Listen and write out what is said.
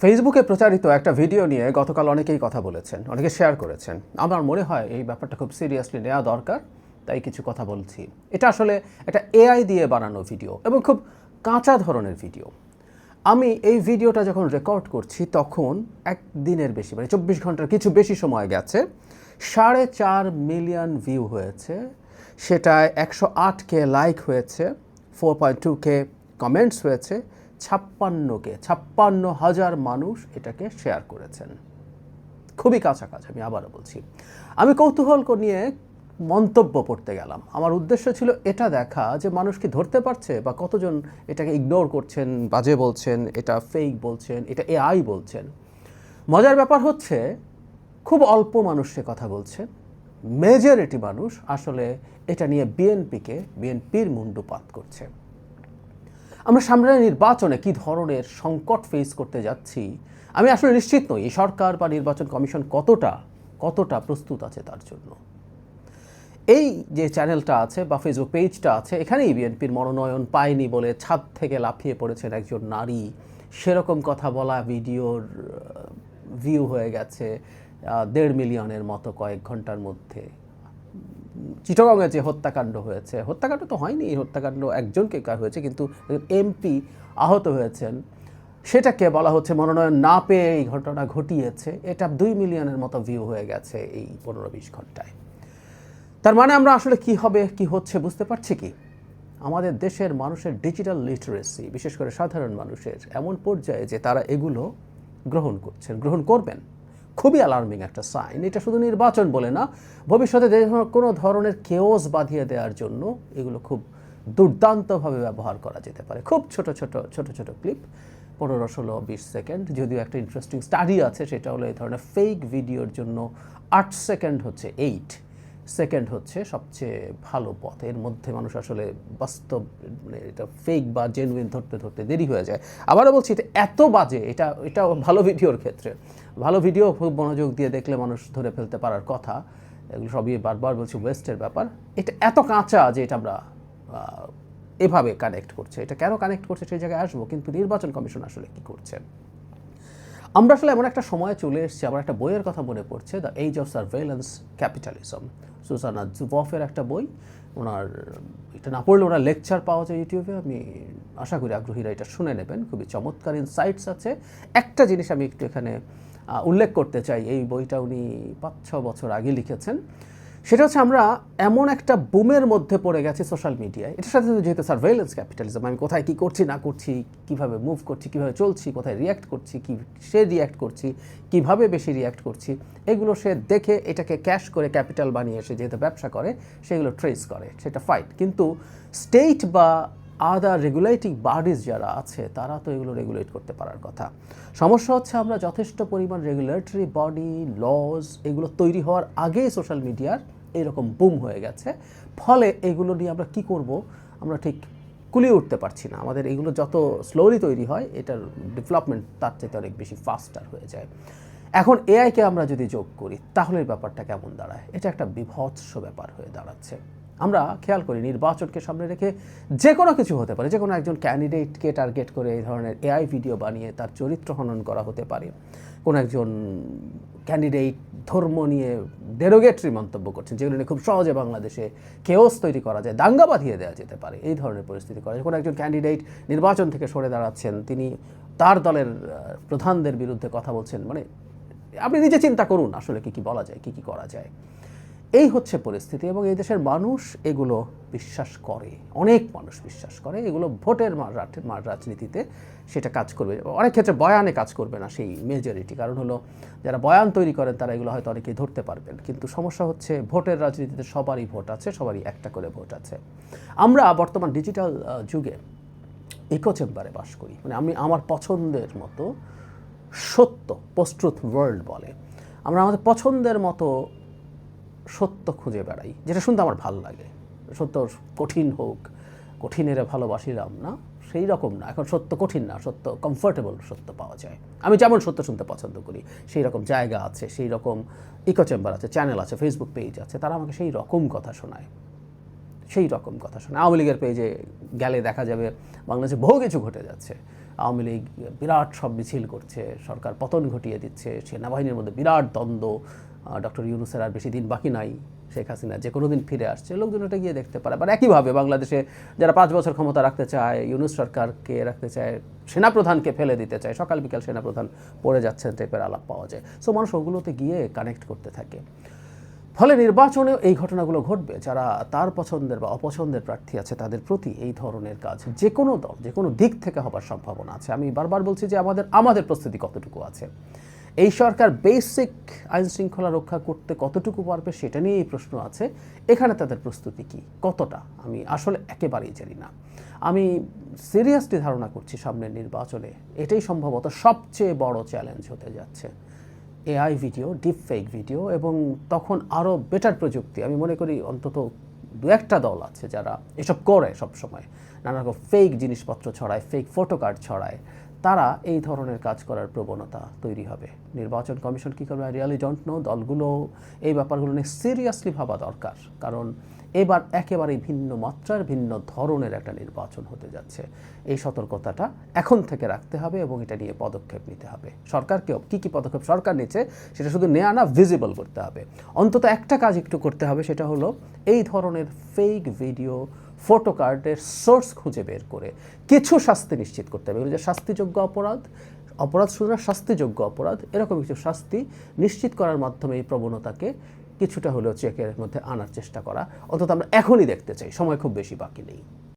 ফেসবুকে প্রচারিত একটা ভিডিও নিয়ে গতকাল অনেকেই কথা বলেছেন, অনেকে শেয়ার করেছেন। আমার মনে হয় এই ব্যাপারটা খুব সিরিয়াসলি নেওয়া দরকার, তাই কিছু কথা বলছি। এটা আসলে একটা এআই দিয়ে বানানো ভিডিও এবং খুব কাঁচা ধরনের ভিডিও। আমি এই ভিডিওটা যখন রেকর্ড করছি, তখন একদিনের বেশি মানে চব্বিশ ঘণ্টার কিছু বেশি সময় গেছে, সাড়ে চার মিলিয়ন ভিউ হয়েছে, সেটায় একশো আট কে লাইক হয়েছে four point two K comments হয়েছে ছাপ্পান্নকে, ছাপ্পান্ন হাজার মানুষ এটাকে শেয়ার করেছেন। খুবই কাছাকাছি, আমি আবারও বলছি। আমি কৌতূহল ক- নিয়ে মন্তব্য পড়তে গেলাম। আমার উদ্দেশ্য ছিল এটা দেখা যে মানুষ কি ধরতে পারছে বা কতজন এটাকে ইগনোর করছেন, বাজে বলছেন, এটা ফেক বলছেন, এটা এআই বলছেন। মজার ব্যাপার হচ্ছে, খুব অল্প মানুষ সে কথা বলছেন মেজরিটি মানুষ আসলে এটা নিয়ে বিএনপিকে বিএনপির মুন্ডুপাত করছে। আমরা সামনের নির্বাচনে কি ধরনের সংকট ফেস করতে যাচ্ছি? আমি আসলে নিশ্চিত নই, এই সরকার বা নির্বাচন কমিশন কতটা কতটা প্রস্তুত আছে তার জন্য। এই যে চ্যানেলটা আছে বা ফেসবুক পেজটা আছে, এখানেই বিএনপির মনোনয়ন পায়নি বলে ছাদ থেকে লাফিয়ে পড়েছেন একজন নারী। সেরকম কথা বলা ভিডিওর ভিউ হয়ে গেছে দেড় মিলিয়নের মতো কয়েক ঘণ্টার মধ্যে। চিটগাংয়ে যে হত্যাকাণ্ড হয়েছে, হত্যাকাণ্ড তো হয়নি, এই হত্যাকাণ্ড একজনকে কা- হয়েছে, কিন্তু এমপি আহত হয়েছেন। সেটাকে বলা হচ্ছে মনোনয়ন না পেয়ে এই ঘটনা ঘটিয়েছে। এটা দুই মিলিয়নের মতো ভিউ হয়ে গেছে এই পনেরো বিশ ঘন্টায়। তার মানে আমরা আসলে কি হবে, কি হচ্ছে বুঝতে পারছি কি? আমাদের দেশের মানুষের ডিজিটাল লিটারেসি বিশেষ করে সাধারণ মানুষের, এমন পর্যায়ে যে তারা এগুলো গ্রহণ করছেন, গ্রহণ করবেন। খুবই অ্যালার্মিং একটা সাইন এটা শুধু নির্বাচন বলে না, ভবিষ্যতে কোনো ধরনের কেওস বাঁধিয়ে দেওয়ার জন্য এগুলো খুব দুর্দান্তভাবে ব্যবহার করা যেতে পারে। খুব ছোট ছোট ছোট ছোট ক্লিপ পনেরো, ষোলো, বিশ সেকেন্ড যদিও একটা ইন্টারেস্টিং স্টাডি আছে, সেটা হলো এই ধরনের ফেক ভিডিওর জন্য আট সেকেন্ড হচ্ছে এইট সেকেন্ড হচ্ছে সবচেয়ে ভালো পথ। এর মধ্যে মানুষ আসলে বাস্তব মানে এটা ফেক বা জেনুইন ধরতে ধরতে দেরি হয়ে যায়। আবারও বলছি, এটা এত বাজে, এটা এটা ভালো ভিডিওর ক্ষেত্রে। ভালো ভিডিও খুব মনোযোগ দিয়ে দেখলে মানুষ ধরে ফেলতে পারার কথা। এগুলো সবই বারবার বলছি ওয়েস্টের ব্যাপার। এটা এত কাঁচা যে এটা আমরা এভাবে কানেক্ট করছে। এটা কেন কানেক্ট করছে সেই জায়গায় আসব? কিন্তু নির্বাচন কমিশন আসলে কি করছে? আমরা আসলে এমন একটা সময়ে চলে এসেছি, আমার একটা বইয়ের কথা মনে পড়ছে the age of surveillance capitalism Shoshana জুবফের একটা বই, ওনার, এটা না পড়লে ওনার লেকচার পাওয়া যায় ইউটিউবে আমি আশা করি আগ্রহীরা এটা শুনে নেবেন, খুবই চমৎকার ইনসাইটস আছে। একটা জিনিস আমি একটু এখানে উল্লেখ করতে চাই, এই বইটা উনি পাঁচ ছ বছর আগে লিখেছেন। সেটা হচ্ছে আমরা এমন একটা বুমের মধ্যে পড়ে গেছি সোশ্যাল মিডিয়ায় এটার সাথে সাথে যেহেতু সার্ভেলেন্স ক্যাপিটালিজম আমি কোথায় কী করছি, না করছি, কীভাবে মুভ করছি, কীভাবে চলছি, কোথায় রিয়্যাক্ট করছি, কী সে রিয়্যাক্ট করছি, কীভাবে বেশি রিয়্যাক্ট করছি, এগুলো সে দেখে এটাকে ক্যাশ করে ক্যাপিটাল বানিয়ে সে যেহেতু ব্যবসা করে, সেগুলো ট্রেস করে, সেটা ফাইট কিন্তু স্টেট বা আদার রেগুলেটিং বডিজ যারা আছে, তারা তো এগুলো রেগুলেট করতে পারার কথা। সমস্যা হচ্ছে আমরা যথেষ্ট পরিমাণ রেগুলেটরি বডি লজ এগুলো তৈরি হওয়ার আগেই সোশ্যাল মিডিয়ার এরকম বুম হয়ে গেছে। ফলে এগুলো নিয়ে আমরা কি করব? আমরা ঠিক কুলিয়ে উঠতে পারছি না। আমাদের এগুলো যত স্লোলি তৈরি হয়, এটার ডেভেলপমেন্ট তার চাইতে অনেক বেশি ফাস্টার হয়ে যায়। এখন এআইকে আমরা যদি যোগ করি, তাহলে ব্যাপারটা কেমন দাঁড়ায়? এটা একটা বিভৎস ব্যাপার হয়ে দাঁড়াচ্ছে। আমরা খেয়াল করি নির্বাচনকে সামনে রেখে যে কোনো কিছু হতে পারে, যে কোনো একজন ক্যান্ডিডেটকে টার্গেট করে এই ধরনের এআই ভিডিও বানিয়ে তার চরিত্র হনন করা হতে পারে। কোনো একজন ক্যান্ডিডেট ধর্ম নিয়ে ডেরোগেটরি মন্তব্য করছেন, যেগুলো নিয়ে খুব সহজে বাংলাদেশে কেওস তৈরি করা যায়, দাঙ্গা বাঁধিয়ে দেওয়া যেতে পারে, এই ধরনের পরিস্থিতি করা যায়। কোনো একজন ক্যান্ডিডেট নির্বাচন থেকে সরে দাঁড়াচ্ছেন, তিনি তার দলের প্রধানদের বিরুদ্ধে কথা বলছেন মানে আপনি নিজে চিন্তা করুন আসলে কি কি বলা যায়, কি কি করা যায়। এই হচ্ছে পরিস্থিতি এবং এই দেশের মানুষ এগুলো বিশ্বাস করে। অনেক মানুষ বিশ্বাস করে, এগুলো ভোটের মার রাজনীতিতে সেটা কাজ করবে। অনেক ক্ষেত্রে বয়ানে কাজ করবে না সেই মেজরিটি কারণ হলো, যারা বয়ান তৈরি করেন তারা এগুলো হয়তো অনেকেই ধরতে পারবেন। কিন্তু সমস্যা হচ্ছে, ভোটের রাজনীতিতে সবারই ভোট আছে, সবারই একটা করে ভোট আছে। আমরা বর্তমান ডিজিটাল যুগে ইকো চেম্বারে বাস করি। মানে আমি আমার পছন্দের মতো সত্য পোস্ট্রুথ ওয়ার্ল্ড বলে। আমরা আমাদের পছন্দের মতো সত্য খুঁজে বেড়াই, যেটা শুনতে আমার ভালো লাগে। সত্য কঠিন হোক, কঠিনেরে ভালোবাসিলাম না, সেই রকম না। এখন সত্য কঠিন না, সত্য কমফোর্টেবল সত্য পাওয়া যায়। আমি যেমন সত্য শুনতে পছন্দ করি, সেই রকম জায়গা আছে, সেই রকম ইকো চেম্বার আছে চ্যানেল আছে ফেসবুক পেজ আছে, তারা আমাকে সেই রকম কথা শোনায়। সেই রকম কথা শোনায়। আওয়ামী লীগের পেজে গেলে দেখা যাবে বাংলাদেশে বহু কিছু ঘটে যাচ্ছে। আওয়ামী লীগ বিরাট সব মিছিল করছে, সরকার পতন ঘটিয়ে দিচ্ছে, সেনাবাহিনীর মধ্যে বিরাট দ্বন্দ্ব ডক্টর ইউনুসের আর বেশি দিন বাকি নাই, শেখ হাসিনা যে কোনো দিন ফিরে আসছে, লোকজন এটা গিয়ে দেখতে পারে। আবার একইভাবে বাংলাদেশে যারা পাঁচ বছর ক্ষমতা রাখতে চায়, ইউনুস সরকারকে রাখতে চায়, সেনাপ্রধানকে ফেলে দিতে চায়, সকাল বিকাল সেনাপ্রধান পড়ে যাচ্ছেন টাইপের আলাপ পাওয়া যায়। সো মানুষ ওগুলোতে গিয়ে কানেক্ট করতে থাকে। ফলে নির্বাচনেও এই ঘটনাগুলো ঘটবে। যারা তার পছন্দের বা অপছন্দের প্রার্থী আছে, তাদের প্রতি এই ধরনের কাজ যে কোনো দল, যে কোনো দিক থেকে হবার সম্ভাবনা আছে। আমি বারবার বলছি যে আমাদের আমাদের প্রস্তুতি কতটুকু আছে? এই সরকার বেসিক আইন শৃঙ্খলা রক্ষা করতে কতটুকু পারবে সেটা নিয়েই প্রশ্ন আছে। এখানে তাদের প্রস্তুতি কি? কতটা? আমি আসলে একেবারেই জানি না। আমি সিরিয়াসলি ধারণা করছি সামনের নির্বাচনে এটাই সম্ভবত সবচেয়ে বড় চ্যালেঞ্জ হতে যাচ্ছে। AI video deep fake video এবং তখন আরও বেটার প্রযুক্তি। আমি মনে করি অন্তত দু একটা দল আছে যারা এসব করে সব সময় নানা রকম ফেক জিনিসপত্র ছড়ায় ফেক ফটো কার্ড ছড়ায় তারা এই ধরনের কাজ করার প্রবণতা তৈরি হবে। নির্বাচন কমিশন কী করবে? রিয়ালি ডোন্ট নো দলগুলো এই ব্যাপারগুলো নিয়ে সিরিয়াসলি ভাবা দরকার। কারণ এবার একেবারেই ভিন্ন মাত্রার, ভিন্ন ধরনের একটা নির্বাচন হতে যাচ্ছে। এই সতর্কতাটা এখন থেকে রাখতে হবে এবং এটা নিয়ে পদক্ষেপ নিতে হবে। সরকারকেও কী কী পদক্ষেপ সরকার নিচ্ছে সেটা শুধু নেওয়া না ভিজিবল করতে হবে। অন্তত একটা কাজ একটু করতে হবে, সেটা হলো এই ধরনের ফেক ভিডিও ফটো কার্ডের সোর্স খুঁজে বের করে কিছু শাস্তি নিশ্চিত করতে হবে। যে শাস্তিযোগ্য অপরাধ অপরাধ শুধু না শাস্তিযোগ্য অপরাধ, এরকম কিছু শাস্তি নিশ্চিত করার মাধ্যমে এই প্রবণতাকে কিছুটা হলেও চেকের মধ্যে আনার চেষ্টা করা। অন্তত আমরা এখনই দেখতে চাই, সময় খুব বেশি বাকি নেই।